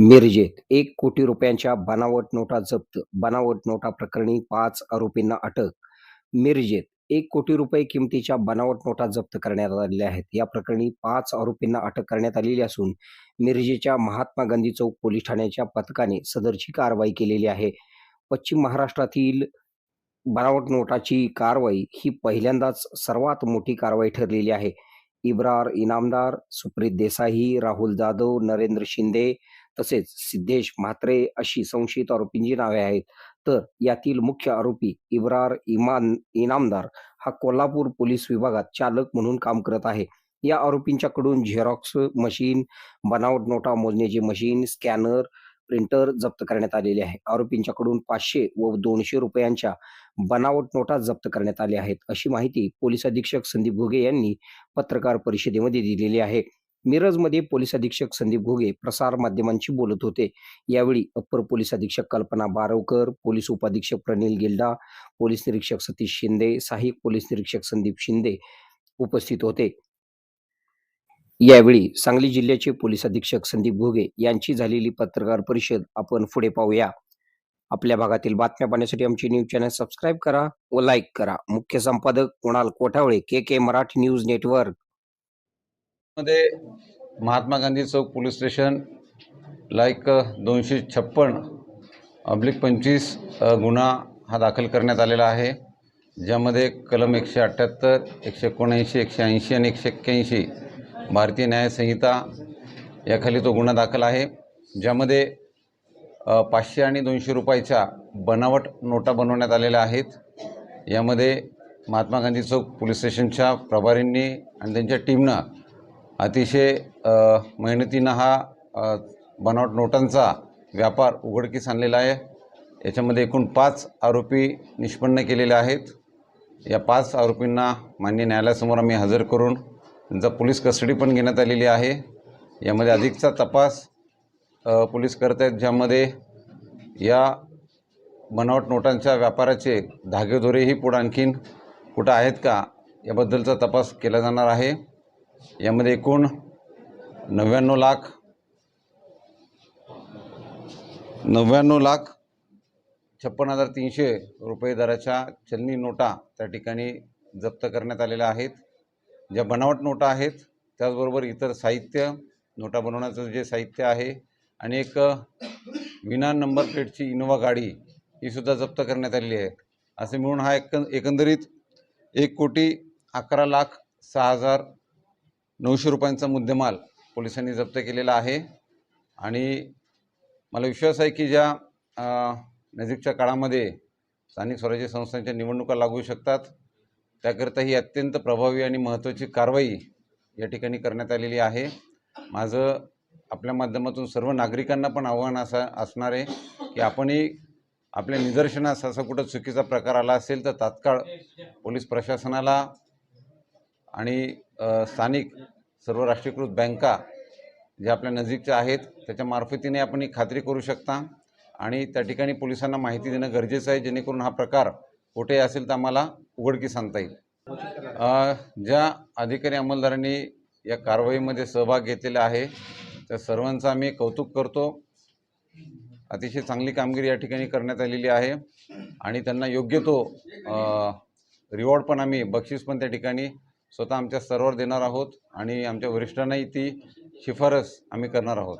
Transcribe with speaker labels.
Speaker 1: मिरजेत एक कोटी रुपयांच्या बनावट नोटा जप्त. बनावट नोटा प्रकरणी पाच आरोपींना अटक. मिरजेत एक कोटी रुपये किमतीच्या बनावट नोटा जप्त करण्यात आलेल्या आहेत. या प्रकरणी पाच आरोपींना अटक करण्यात आलेली असून मिरजेच्या महात्मा गांधी चौक पोलीस ठाण्याच्या पथकाने सदरची कारवाई केलेली आहे. पश्चिम महाराष्ट्रातील बनावट नोटाची कारवाई ही पहिल्यांदाच सर्वात मोठी कारवाई ठरलेली आहे. इब्रार इनामदार सुप्रीत देसाई राहुल जाधव नरेंद्र शिंदे तसेच सिद्धेश म्हात्रे अशी संशयित आरोपींची नावे आहेत. तर यातील मुख्य आरोपी इब्रार इमान इनामदार हा कोल्हापूर पोलीस विभागात चालक म्हणून काम करत आहे. या आरोपींच्याकडून झेरॉक्स मशीन बनावट नोटा मोजण्याची मशीन स्कॅनर प्रिंटर जप्त करण्यात आलेले आहे. आरोपींच्याकडून पाचशे व दोनशे रुपयांच्या बनावट नोटा जप्त करण्यात आल्या आहेत. अशी माहिती पोलीस अधीक्षक संदीप घुगे यांनी पत्रकार परिषदेमध्ये दिलेली आहे. मिरजमध्ये पोलीस अधीक्षक संदीप घुगे प्रसार माध्यमांशी बोलत होते. यावेळी अप्पर पोलीस अधीक्षक कल्पना बारवकर पोलीस उपाधीक्षक प्रणील गिल्डा पोलीस निरीक्षक सतीश शिंदे सहाय्यक पोलीस निरीक्षक संदीप शिंदे उपस्थित होते. यावेळी सांगली जिल्ह्याचे पोलीस अधीक्षक संदीप घोगे यांची झालेली पत्रकार परिषद आपण पुढे पाहूया. आपल्या भागातील बातम्या पाहण्यासाठी आमची न्यूज चॅनल सबस्क्राईब करा व लाईक करा. मुख्य संपादक Kunal Kothawale K K Marathi news network.
Speaker 2: मध्ये महात्मा गांधी चौक पोलीस स्टेशन लाईक दोनशे छप्पन अब्लिक पंचवीस गुन्हा हा दाखल करण्यात आलेला आहे. ज्यामध्ये कलम एकशे अठ्ठ्याहत्तर एकशे एकोणऐंशी एकशे ऐंशी आणि एकशे एक्क्याऐंशी भारतीय न्यायसंहिता याखाली तो गुन्हा दाखल आहे ज्यामध्ये पाचशे आणि दोनशे रुपयाच्या बनावट नोटा बनवण्यात आलेल्या आहेत. यामध्ये महात्मा गांधी चौक पोलीस स्टेशनच्या प्रभारींनी आणि त्यांच्या टीमनं अतिशय मेहनतीनं हा बनावट नोटांचा व्यापार उघडकीस आणलेला आहे. याच्यामध्ये एकूण पाच आरोपी निष्पन्न केलेले आहेत. या पाच आरोपींना मान्य न्यायालयासमोर आम्ही हजर करून त्यांचा पोलीस कस्टडी पण घेण्यात आलेली आहे. यामध्ये अधिकचा तपास पोलीस करत आहेत ज्यामध्ये या बनावट नोटांच्या व्यापाराचे धागेदोरेही पुढं आणखीन कुठं आहेत का याबद्दलचा तपास केला जाणार आहे. यामध्ये एकूण नव्याण्णव लाख नव्याण्णव लाख छप्पन हजार तीनशे रुपये दराच्या चलनी नोटा त्या ठिकाणी जप्त करण्यात आलेल्या आहेत. ज्या बनावट नोटा आहेत त्याचबरोबर इतर साहित्य नोटा बनवण्याचं जे साहित्य आहे आणि एक विना नंबर प्लेटची इनोवा गाडी ही सुद्धा जप्त करण्यात आलेली आहे. असे मिळून हा एक एकंदरीत एक कोटी अकरा लाख सहा हजार नऊशे रुपयांचा मुद्देमाल पोलिसांनी जप्त केलेला आहे. आणि मला विश्वास आहे की ज्या नजीकच्या काळामध्ये स्थानिक स्वराज्य संस्थांच्या निवडणुका लागू शकतात त्याकरिता ही अत्यंत प्रभावी आणि महत्त्वाची कारवाई या ठिकाणी करण्यात आलेली आहे. माझं आपल्या माध्यमातून सर्व नागरिकांना पण आव्हान असा असणार आहे की आपणही आपल्या निदर्शनास असा कुठं चुकीचा प्रकार आला असेल तर तात्काळ पोलीस प्रशासनाला आणि स्थानिक सर्व राष्ट्रीयकृत बँका ज्या आपल्या नजीकच्या आहेत त्याच्या मार्फतीने आपण ही खात्री करू शकता. आणि त्या ठिकाणी पोलिसांना माहिती देणं गरजेचं आहे जेणेकरून हा प्रकार कुठे असेल तर आम्हाला उघडकीस आणता येईल. ज्या अधिकारी अंमलदारांनी या कारवाईमध्ये सहभाग घेतलेला आहे त्या सर्वांचं आम्ही कौतुक करतो. अतिशय चांगली कामगिरी या ठिकाणी करण्यात आलेली आहे आणि त्यांना योग्य तो रिवॉर्ड पण आम्ही बक्षीस पण त्या ठिकाणी स्वतः आमच्या स्तरावर देणार आहोत आणि आमच्या वरिष्ठांनाही ती शिफारस आम्ही करणार आहोत.